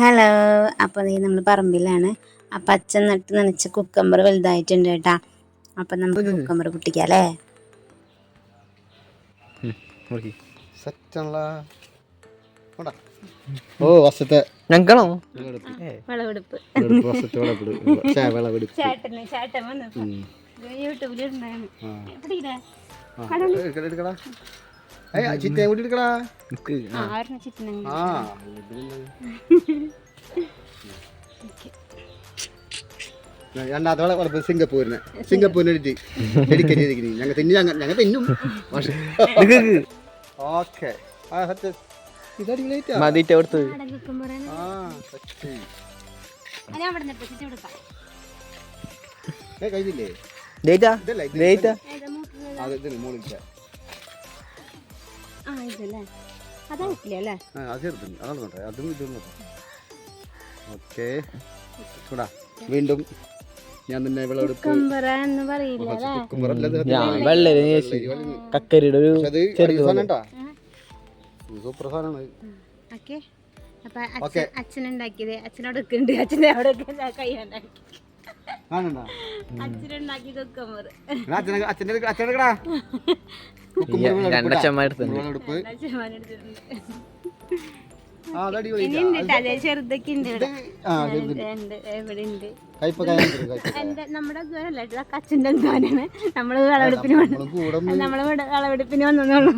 Hello അപ്പോൾ നീ നമ്മൾ പറമ്പിലാണ്. അപ്പം അച്ഛൻ നട്ട് നനച്ച കുക്കമ്പർ വലുതായിട്ടുണ്ട് കേട്ടാ. അപ്പം നമുക്ക് കുക്കമ്പർ പൊട്ടിക്കാം അല്ലേ. ഓ വസത്തെ ഞങ്ങളോ വിളവെടുപ്പ് ചേട്ടന് ചേട്ടൻ വന്നു. ഉം. ചിറ്റയും കൂടി എടുക്കടാ? ആ. രണ്ടാമത്തെ വളപ്പ് സിംഗപ്പൂരിന്. സിംഗപ്പൂരിന് എടുത്ത് ഡെഡിക്കേറ്റ് ചെയ്തിരിക്കുന്നു. ഞങ്ങൾ തിന്നു ഞങ്ങൾ ഞങ്ങൾ തിന്നും. പക്ഷേ ഓക്കെ. ആ സത്യം. ഇതടിപൊളിയായിട്ടാ മതിയിട്ട് ഡേറ്റാ ഡേറ്റാ ആ സത്യം. മോളില്ല അതാ ഇതല്ലേ അല്ലേ? ആ അത് ചെറുതുണ്ട് അതാണ് നോട്ടെ അതും ഇതും ഓക്കെ. വീണ്ടും ഞാൻ തന്നെ വിളവെടുപ്പ് എന്ന് പറയില്ല അല്ലേ? ഞാൻ വെള്ളരി. കക്കരിയുടെ ഒരു. സൂപ്പർ സാധനമാണ് ഓക്കെ. അപ്പൊ അച്ഛൻ അച്ഛൻ ഉണ്ടാക്കിയത് അച്ഛനോട് ഉണ്ട് അച്ഛന്റെ അവിടെ കയ്യാണ്ടാക്കി കാണണ്ടാ അച്ഛനുണ്ടാക്കി കുക്കമ്പർ അച്ഛനെ അച്ഛന്റെ അച്ഛനെടുക്കടാ അച്ഛന്റെ അധ്വാനാണ് നമ്മൾ വിളവെടുപ്പിന് നമ്മൾ വിള- വിളവെടുപ്പിന് വന്നോളൂ